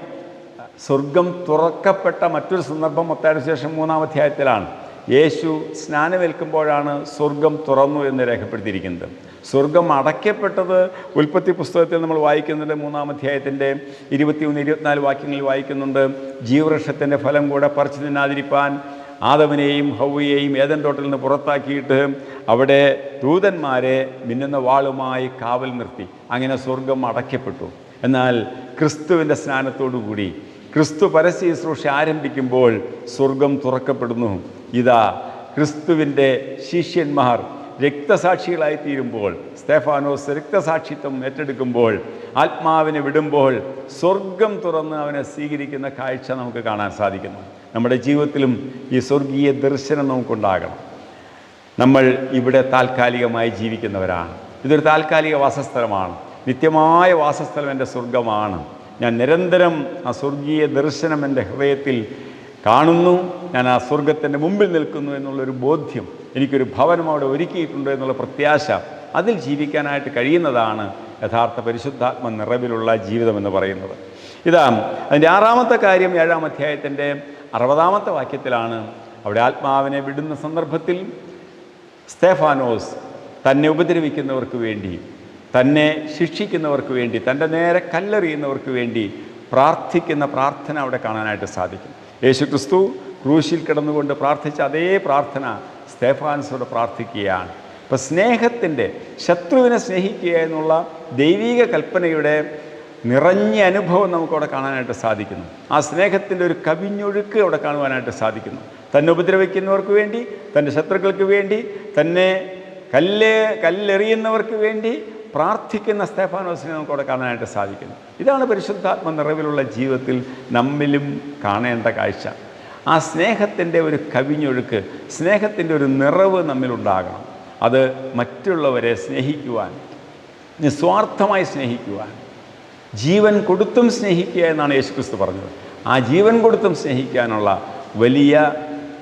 സ്വർഗം തുറക്കപ്പെട്ട മറ്റൊരു സന്ദർഭം മത്തായുടെ ശേഷം മൂന്നാം അധ്യായത്തിലാണ്. യേശു സ്നാനമേൽക്കുമ്പോഴാണ് സ്വർഗം തുറന്നു എന്ന് രേഖപ്പെടുത്തിയിരിക്കുന്നത്. സ്വർഗം അടയ്ക്കപ്പെട്ടത് ഉൽപ്പത്തി പുസ്തകത്തിൽ നമ്മൾ വായിക്കുന്നുണ്ട്. മൂന്നാം അധ്യായത്തിന്റെ ഇരുപത്തിയൊന്ന് ഇരുപത്തിനാല് വാക്യങ്ങളിൽ വായിക്കുന്നുണ്ട്. ജീവവൃക്ഷത്തിന്റെ ഫലം കൂടെ പറിച്ചു തിന്നാതിരിപ്പാൻ ആദവനെയും ഹൗവയെയും ഏതൻ തോട്ടിൽ നിന്ന് പുറത്താക്കിയിട്ട് അവിടെ ദൂതന്മാരെ മിന്നുന്ന വാളുമായി കാവൽ നിർത്തി. അങ്ങനെ സ്വർഗം അടയ്ക്കപ്പെട്ടു. എന്നാൽ ക്രിസ്തുവിന്റെ സ്നാനത്തോടുകൂടി ക്രിസ്തു പരസ്യ ശുശ്രൂഷ ആരംഭിക്കുമ്പോൾ സ്വർഗം തുറക്കപ്പെടുന്നു. ഇതാ ക്രിസ്തുവിന്റെ ശിഷ്യന്മാർ രക്തസാക്ഷികളായി തീരുമ്പോൾ സ്തേഫാനോസ് രക്തസാക്ഷിത്വം ഏറ്റെടുക്കുമ്പോൾ ആത്മാവിനെ വിടുമ്പോൾ സ്വർഗം തുറന്ന് അവനെ സ്വീകരിക്കുന്ന കാഴ്ച നമുക്ക് കാണാൻ സാധിക്കുന്നു. നമ്മുടെ ജീവിതത്തിലും ഈ സ്വർഗീയ ദർശനം നമുക്കുണ്ടാകണം. നമ്മൾ ഇവിടെ താൽക്കാലികമായി ജീവിക്കുന്നവരാണ്. ഇതൊരു താൽക്കാലിക വാസസ്ഥലമാണ്. നിത്യമായ വാസസ്ഥലം എന്റെ സ്വർഗമാണ്. ഞാൻ നിരന്തരം ആ സ്വർഗീയ ദർശനം എന്റെ ഹൃദയത്തിൽ കാണുന്നു. ഞാൻ ആ സ്വർഗത്തിന്റെ മുമ്പിൽ നിൽക്കുന്നു എന്നുള്ളൊരു ബോധ്യം എനിക്കൊരു ഭവനം അവിടെ ഒരുക്കിയിട്ടുണ്ട് എന്നുള്ള പ്രത്യാശ അതിൽ ജീവിക്കാനായിട്ട് കഴിയുന്നതാണ് യഥാർത്ഥ പരിശുദ്ധാത്മ നിറവിലുള്ള ജീവിതം എന്ന് പറയുന്നത്. ഇതാ അതിന്റെ ആറാമത്തെ കാര്യം ഏഴാം അധ്യായത്തിന്റെ അറുപതാമത്തെ വാക്യത്തിലാണ് അവിടെ ആത്മാവിനെ വിടുന്ന സന്ദർഭത്തിൽ സ്തേഫാനോസ് തന്നെ ഉപദ്രവിക്കുന്നവർക്ക് വേണ്ടി തന്നെ ശിക്ഷിക്കുന്നവർക്ക് വേണ്ടി തന്റെ നേരെ കല്ലെറിയുന്നവർക്ക് വേണ്ടി പ്രാർത്ഥിക്കുന്ന പ്രാർത്ഥന അവിടെ കാണാനായിട്ട് സാധിക്കും. യേശു ക്രിസ്തു ക്രൂശിൽ കിടന്നുകൊണ്ട് പ്രാർത്ഥിച്ച അതേ പ്രാർത്ഥന സ്തേഫാൻസോട് പ്രാർത്ഥിക്കുകയാണ്. അപ്പോൾ സ്നേഹത്തിന്റെ ശത്രുവിനെ സ്നേഹിക്കുക എന്നുള്ള ദൈവീക കൽപ്പനയുടെ നിറഞ്ഞ അനുഭവം നമുക്കവിടെ കാണാനായിട്ട് സാധിക്കുന്നു. ആ സ്നേഹത്തിന്റെ ഒരു കവിഞ്ഞൊഴുക്ക് അവിടെ കാണുവാനായിട്ട് സാധിക്കുന്നു. തന്നെ ഉപദ്രവിക്കുന്നവർക്ക് വേണ്ടി തന്റെ ശത്രുക്കൾക്ക് വേണ്ടി തന്നെ കല്ല് കല്ലെറിയുന്നവർക്ക് വേണ്ടി പ്രാർത്ഥിക്കുന്ന സ്തേഫാനോസിനെ നമുക്കവിടെ കാണാനായിട്ട് സാധിക്കുന്നു. ഇതാണ് പരിശുദ്ധാത്മ നിറവിലുള്ള ജീവിതത്തിൽ നമ്മിലും കാണേണ്ട കാഴ്ച. ആ സ്നേഹത്തിന്റെ ഒരു കവിഞ്ഞൊഴുക്ക് സ്നേഹത്തിന്റെ ഒരു നിറവ് നമ്മിലുണ്ടാകണം. അത് മറ്റുള്ളവരെ സ്നേഹിക്കുവാൻ നിസ്വാർത്ഥമായി സ്നേഹിക്കുവാൻ ജീവൻ കൊടുത്തും സ്നേഹിക്കുക എന്നാണ് യേശുക്രിസ്തു പറഞ്ഞത്. ആ ജീവൻ കൊടുത്തും സ്നേഹിക്കാനുള്ള വലിയ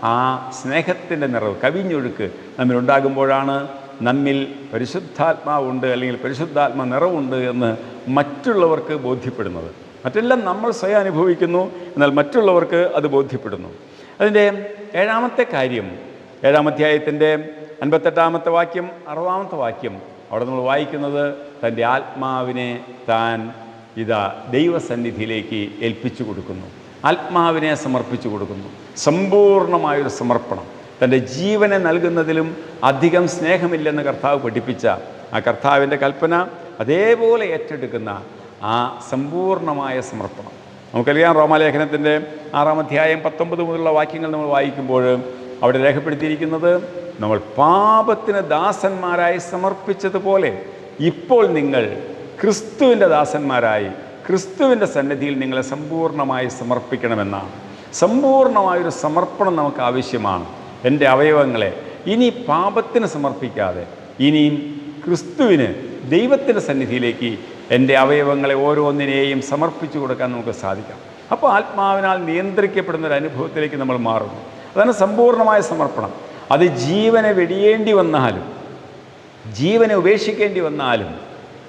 ആ സ്നേഹത്തിന്റെ നിറവ് കവിഞ്ഞൊഴുക്ക് നമ്മിലുണ്ടാകുമ്പോഴാണ് നമ്മിൽ പരിശുദ്ധാത്മാവുണ്ട് അല്ലെങ്കിൽ പരിശുദ്ധാത്മ നിറവുണ്ട് എന്ന് മറ്റുള്ളവർക്ക് ബോധ്യപ്പെടുന്നത്. മറ്റെല്ലാം നമ്മൾ സ്വയം അനുഭവിക്കുന്നു എന്നാൽ മറ്റുള്ളവർക്ക് അത് ബോധ്യപ്പെടുന്നു. അതിന്റെ ഏഴാമത്തെ കാര്യം ഏഴാമധ്യായത്തിന്റെ അൻപത്തെട്ടാമത്തെ വാക്യം അറുപതാമത്തെ വാക്യം അവിടെ നമ്മൾ വായിക്കുന്നത് തന്റെ ആത്മാവിനെ താൻ ഇതാ ദൈവസന്നിധിയിലേക്ക് ഏൽപ്പിച്ചു കൊടുക്കുന്നു. ആത്മാവിനെ സമർപ്പിച്ചു കൊടുക്കുന്നു. സമ്പൂർണമായൊരു സമർപ്പണം. തന്റെ ജീവനെ നൽകുന്നതിലും അധികം സ്നേഹമില്ലെന്ന് കർത്താവ് പഠിപ്പിച്ച ആ കർത്താവിന്റെ കൽപ്പന അതേപോലെ ഏറ്റെടുക്കുന്ന ആ സമ്പൂർണമായ സമർപ്പണം. നമുക്കറിയാം റോമാലേഖനത്തിന്റെ ആറാം അധ്യായം പത്തൊമ്പത് മുതലുള്ള വാക്യങ്ങൾ നമ്മൾ വായിക്കുമ്പോൾ അവിടെ രേഖപ്പെടുത്തിയിരിക്കുന്നത് നമ്മൾ പാപത്തിന് ദാസന്മാരായി സമർപ്പിച്ചതുപോലെ ഇപ്പോൾ നിങ്ങൾ ക്രിസ്തുവിന്റെ ദാസന്മാരായി ക്രിസ്തുവിന്റെ സന്നിധിയിൽ നിങ്ങളെ സമ്പൂർണമായി സമർപ്പിക്കണമെന്നാണ്. സമ്പൂർണമായൊരു സമർപ്പണം നമുക്ക് ആവശ്യമാണ്. എന്റെ അവയവങ്ങളെ. ഇനി പാപത്തിന് സമർപ്പിക്കാതെ ഇനിയും ക്രിസ്തുവിന് ദൈവത്തിന്റെ സന്നിധിയിലേക്ക് എന്റെ അവയവങ്ങളെ ഓരോന്നിനെയും സമർപ്പിച്ചു കൊടുക്കാൻ നമുക്ക് സാധിക്കാം. അപ്പോൾ ആത്മാവിനാൽ നിയന്ത്രിക്കപ്പെടുന്ന ഒരു അനുഭവത്തിലേക്ക് നമ്മൾ മാറുന്നു. അതാണ് സമ്പൂർണമായ സമർപ്പണം. അത് ജീവനെ വെടിയേണ്ടി വന്നാലും ജീവനെ ഉപേക്ഷിക്കേണ്ടി വന്നാലും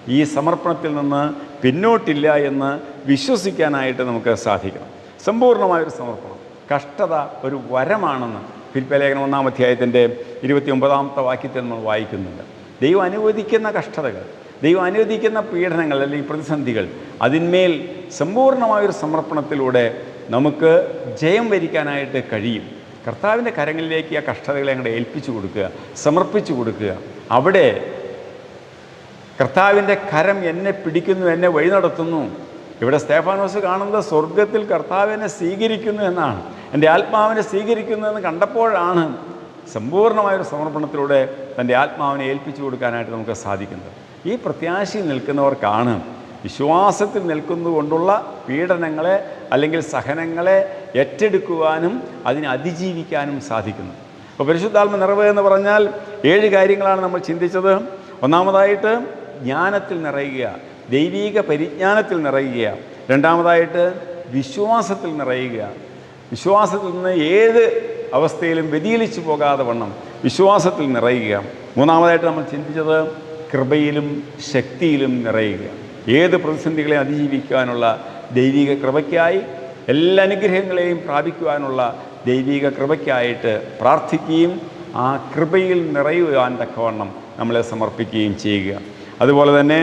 ഈ സമർപ്പണത്തിൽ നിന്ന് പിന്നോട്ടില്ല എന്ന് വിശ്വസിക്കാനായിട്ട് നമുക്ക് സാധിക്കണം. സമ്പൂർണമായൊരു സമർപ്പണം. കഷ്ടത ഒരു വരമാണെന്ന് ഫിലിപ്പലേഖനം ഒന്നാം അധ്യായത്തിന്റെ ഇരുപത്തി ഒമ്പതാമത്തെ വാക്യത്തിൽ നമ്മൾ വായിക്കുന്നുണ്ട്. ദൈവം അനുവദിക്കുന്ന കഷ്ടതകൾ ദൈവം അനുവദിക്കുന്ന പീഡനങ്ങൾ അല്ലെങ്കിൽ പ്രതിസന്ധികൾ അതിന്മേൽ സമ്പൂർണമായൊരു സമർപ്പണത്തിലൂടെ നമുക്ക് ജയം വരിക്കാനായിട്ട് കഴിയും. കർത്താവിന്റെ കരങ്ങളിലേക്ക് ആ കഷ്ടതകളെ അങ്ങോട്ട് ഏൽപ്പിച്ചു കൊടുക്കുക സമർപ്പിച്ചു കൊടുക്കുക. അവിടെ കർത്താവിന്റെ കരം എന്നെ പിടിക്കുന്നു എന്നെ വഴി നടത്തുന്നു. ഇവിടെ സ്തേഫാനോസ് കാണുന്നത് സ്വർഗത്തിൽ കർത്താവിനെ സ്വീകരിക്കുന്നു എന്നാണ്. എന്റെ ആത്മാവിനെ സ്വീകരിക്കുന്നു എന്ന് കണ്ടപ്പോഴാണ് സമ്പൂർണമായൊരു സമർപ്പണത്തിലൂടെ തന്റെ ആത്മാവിനെ ഏൽപ്പിച്ചു കൊടുക്കാനായിട്ട് നമുക്ക് സാധിക്കുന്നത്. ഈ പ്രത്യാശയിൽ നിൽക്കുന്നവർക്കാണ് വിശ്വാസത്തിൽ നിൽക്കുന്നതുകൊണ്ടുള്ള പീഡനങ്ങളെ അല്ലെങ്കിൽ സഹനങ്ങളെ ഏറ്റെടുക്കുവാനും അതിനെ അതിജീവിക്കാനും സാധിക്കുന്നു. അപ്പോൾ പരിശുദ്ധാത്മ നിറവ് എന്ന് പറഞ്ഞാൽ ഏഴ് കാര്യങ്ങളാണ് നമ്മൾ ചിന്തിച്ചത്. ഒന്നാമതായിട്ട് ജ്ഞാനത്തിൽ നിറയുക. ദൈവീക പരിജ്ഞാനത്തിൽ നിറയുക രണ്ടാമതായിട്ട് വിശ്വാസത്തിൽ നിറയുക വിശ്വാസത്തിൽ നിന്ന് ഏത് അവസ്ഥയിലും വ്യതിയലിച്ചു പോകാതെ വണ്ണം വിശ്വാസത്തിൽ നിറയുക മൂന്നാമതായിട്ട് നമ്മൾ ചിന്തിച്ചത് കൃപയിലും ശക്തിയിലും നിറയുക ഏത് പ്രതിസന്ധികളെ അതിജീവിക്കുവാനുള്ള ദൈവിക കൃപയ്ക്കായി എല്ലാ അനുഗ്രഹങ്ങളെയും പ്രാപിക്കുവാനുള്ള ദൈവിക കൃപയ്ക്കായിട്ട് പ്രാർത്ഥിക്കുകയും ആ കൃപയിൽ നിറയുവാൻ തക്കവണ്ണം നമ്മളെ സമർപ്പിക്കുകയും ചെയ്യുക. അതുപോലെ തന്നെ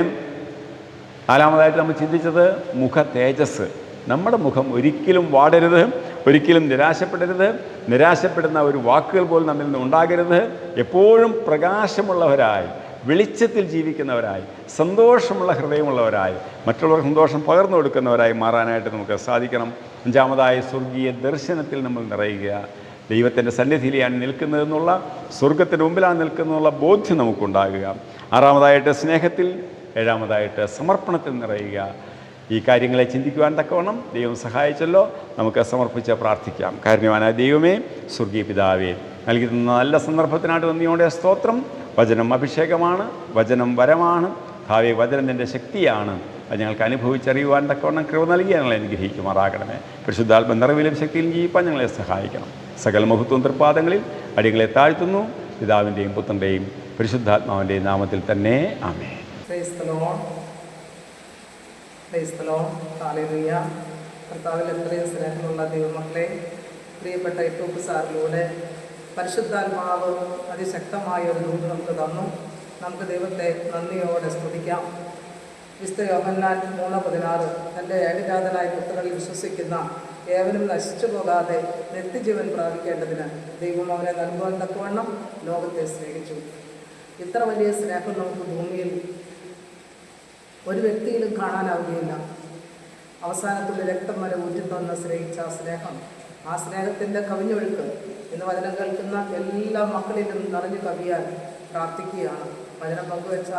നാലാമതായിട്ട് നമ്മൾ ചിന്തിച്ചത് മുഖ തേജസ് നമ്മുടെ മുഖം ഒരിക്കലും വാടരുത് ഒരിക്കലും നിരാശപ്പെടരുത്. നിരാശപ്പെടുന്ന ഒരു വാക്കുകൾ പോലും നമ്മിൽ നിന്ന് ഉണ്ടാകരുത്. എപ്പോഴും പ്രകാശമുള്ളവരായി വെളിച്ചത്തിൽ ജീവിക്കുന്നവരായി സന്തോഷമുള്ള ഹൃദയമുള്ളവരായി മറ്റുള്ളവർ സന്തോഷം പകർന്നു കൊടുക്കുന്നവരായി മാറാനായിട്ട് നമുക്ക് സാധിക്കണം. അഞ്ചാമതായി സ്വർഗീയ ദർശനത്തിൽ നമ്മൾ നിറയുക. ദൈവത്തിന്റെ സന്നിധിയിലാണ് നിൽക്കുന്നതെന്നുള്ള സ്വർഗത്തിന്റെ മുമ്പിലാണ് നിൽക്കുന്നതെന്നുള്ള ബോധ്യം നമുക്കുണ്ടാകുക. ആറാമതായിട്ട് സ്നേഹത്തിൽ ഏഴാമതായിട്ട് സമർപ്പണത്തിൽ നിറയുക. ഈ കാര്യങ്ങളെ ചിന്തിക്കുവാൻ തക്കവണ്ണം ദൈവം സഹായിച്ചല്ലോ. നമുക്ക് സമർപ്പിച്ച് പ്രാർത്ഥിക്കാം. കാരണവാനായ ദൈവമേ സ്വർഗീയ പിതാവേ നൽകി തന്ന നല്ല സന്ദർഭത്തിനായിട്ട് നന്ദിയോടെ സ്തോത്രം. വചനം അഭിഷേകമാണ് വചനം വരമാണ്. ഭാവി വചനം എന്റെ ശക്തിയാണ്. അത് ഞങ്ങൾക്ക് അനുഭവിച്ചറിയുവാൻ തക്കവണ്ണം കൃപ നൽകി ഞങ്ങളെ അനുഗ്രഹിക്കുമാറാകണമേ. പരിശുദ്ധാത്മ നിറവിലും ശക്തിയിലും ജീവിപ്പാൻ ഞങ്ങളെ സഹായിക്കണം. സകല മഹത്വം തൃപ്പാദങ്ങളിൽ അടികളെ താഴ്ത്തുന്നു. പിതാവിന്റെയും പുത്രന്റെയും പരിശുദ്ധാത്മാവിന്റെയും നാമത്തിൽ തന്നെ. ആമേ പ്രൈസ് ദ ലോർഡ് കർത്താവിൽ എത്രയും സ്നേഹമുള്ള ദൈവമക്കളെ പ്രിയപ്പെട്ട ഇട്ടൂപ്പ് സാറിലൂടെ പരിശുദ്ധാത്മാവ് അതിശക്തമായ ഒരു ദൂത് നമുക്ക് തന്നു. നമുക്ക് ദൈവത്തെ നന്ദിയോടെ സ്തുതിക്കാം. വിശുദ്ധ യോഹന്നാൻ മൂന്ന് പതിനാറ് തന്റെ ഏകജാതനായ പുത്രനിൽ വിശ്വസിക്കുന്ന ഏവനും നശിച്ചു പോകാതെ നിത്യജീവൻ പ്രാപിക്കേണ്ടതിന് ദൈവം അവനെ നൽകുവാൻ തക്കവണ്ണം ലോകത്തെ സ്നേഹിച്ചു. ഇത്ര വലിയ സ്നേഹം നമുക്ക് ഭൂമിയിൽ ഒരു വ്യക്തിയിലും കാണാനാവുകയില്ല. അവസാനത്തുള്ള രക്തം വരെ ഊറ്റിത്തന്ന സ്നേഹിച്ച ആ സ്നേഹം ആ സ്നേഹത്തിന്റെ കവിഞ്ഞൊഴുക്ക് ഇന്ന് വചനം കേൾക്കുന്ന എല്ലാ മക്കളിലും നിറഞ്ഞു കവിയാൻ പ്രാർത്ഥിക്കുകയാണ്. വചനം പങ്കുവെച്ച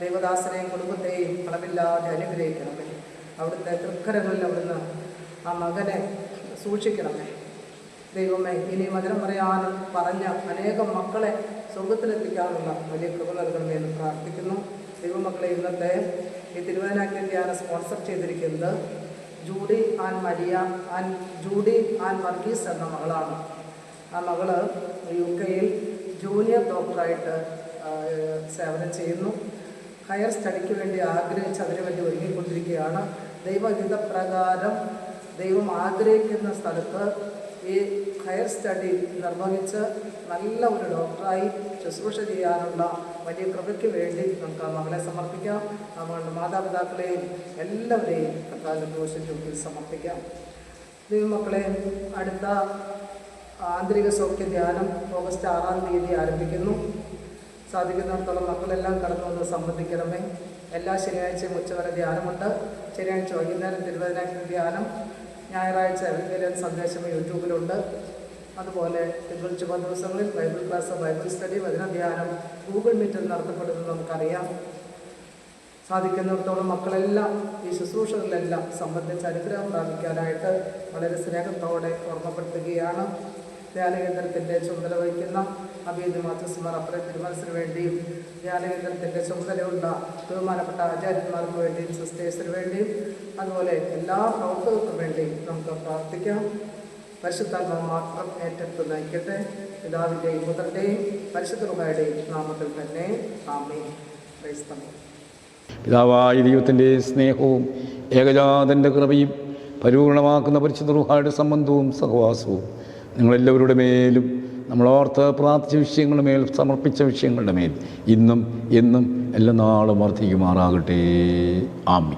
ദൈവദാസനെയും കുടുംബത്തെയും അളവില്ലാതെ അനുഗ്രഹിക്കണമേ. അവിടുത്തെ തൃക്കരങ്ങളിൽ അവിടുന്ന് ആ മകനെ സൂക്ഷിക്കണമേ. ദൈവമേ ഇനി വചനം പറയാനും പറഞ്ഞ അനേകം മക്കളെ സ്വർഗത്തിലെത്തിക്കാനുള്ള വലിയ കൃപ നൽകണമേ എന്ന് പ്രാർത്ഥിക്കുന്നു. ദൈവമക്കളെ ഇന്നത്തെ ഈ തിരുവനാക്കിയ ധ്യാനം സ്പോൺസർ ചെയ്തിരിക്കുന്നത്. Judy Ann Maria Ann Judy Ann Varghese എന്ന മകളാണ്. ആ മകൾ യു കെയിൽ ജൂനിയർ ഡോക്ടറായിട്ട് സേവനം ചെയ്യുന്നു. ഹയർ സ്റ്റഡിക്ക് വേണ്ടി ആഗ്രഹിച്ച് അതിനു വേണ്ടി ഒരുങ്ങിക്കൊണ്ടിരിക്കുകയാണ്. ദൈവഹിതപ്രകാരം ദൈവം ആഗ്രഹിക്കുന്ന സ്ഥലത്ത് ഈ ഹയർ സ്റ്റഡി നിർവഹിച്ച് നല്ല ഒരു ഡോക്ടറായി ശുശ്രൂഷ ചെയ്യാനുള്ള വലിയ കൃപയ്ക്ക് വേണ്ടി നമുക്ക് ആ മകളെ സമർപ്പിക്കാം. നമ്മളുടെ മാതാപിതാക്കളെയും എല്ലാവരെയും കർത്താവിന്റെ ദോഷ ചൂട്ടിൽ സമർപ്പിക്കാം. ദൈവമക്കളെ അടുത്ത ആന്തരിക സൗഖ്യ ധ്യാനം ഓഗസ്റ്റ് ആറാം തീയതി ആരംഭിക്കുന്നു. സാധിക്കുന്നിടത്തോളം മക്കളെല്ലാം കടന്നു വന്ന് സംബന്ധിക്കണമേ. എല്ലാ ശനിയാഴ്ചയും ഉച്ചവരെ ധ്യാനമുണ്ട്. ശനിയാഴ്ച വൈകുന്നേരം തിരുവനന്തപുരം ധ്യാനം. ഞായറാഴ്ച എവങ്കേലിയൻ സന്ദേശം യൂട്യൂബിലുണ്ട്. അതുപോലെ തിങ്കൾ ചുമ ദിവസങ്ങളിൽ ബൈബിൾ ക്ലാസ് ബൈബിൾ സ്റ്റഡി വചന ധ്യാനം ഗൂഗിൾ മീറ്റിൽ നടത്തപ്പെടുന്നത് നമുക്കറിയാം. സാധിക്കുന്നിടത്തോളം മക്കളെല്ലാം ഈ ശുശ്രൂഷകളിലെല്ലാം സംബന്ധിച്ച് അനുഗ്രഹം പ്രാപിക്കാനായിട്ട് വളരെ സ്നേഹത്തോടെ ഓർമ്മപ്പെടുത്തുകയാണ്. ധ്യാനകേന്ദ്രത്തിന്റെ ചുമതല വഹിക്കുന്ന അബീദ് മാത്തസ്മാർ അപ്പുറം തിരുമനസിന് വേണ്ടിയും ധ്യാനകേന്ദ്രത്തിന്റെ ചുമതലയുള്ള ബഹുമാനപ്പെട്ട ആചാര്യന്മാർക്ക് വേണ്ടിയും സിസ്റ്റേഴ്സിന് വേണ്ടിയും അതുപോലെ എല്ലാ പ്രവർത്തകർക്കും വേണ്ടിയും നമുക്ക് പ്രാർത്ഥിക്കാം. പരിശുദ്ധാത്മ മാത്രം ഏറ്റെടുത്ത് നയിക്കട്ടെ. പിതാവിന്റെയും പുത്രന്റെയും പരിശുദ്ധ റുഹായുടെയും നാമത്തിൽ തന്നെ ആമേ ക്രൈസ്തവം പിതാവായ ദൈവത്തിന്റെ സ്നേഹവും ഏകജാതന്റെ കൃപയും പരിപൂർണമാക്കുന്ന പരിശുദ്ധ റുഹായുടെ സംബന്ധവും സഹവാസവും നിങ്ങളെല്ലാവരുടെ മേലും നമ്മൾ ഓർത്ത് പ്രാർത്ഥിച്ച വിഷയങ്ങളുടെ മേൽ സമർപ്പിച്ച വിഷയങ്ങളുടെ മേൽ ഇന്നും എന്നും എല്ലാ നാളും വർദ്ധിക്കുമാറാകട്ടെ. ആമി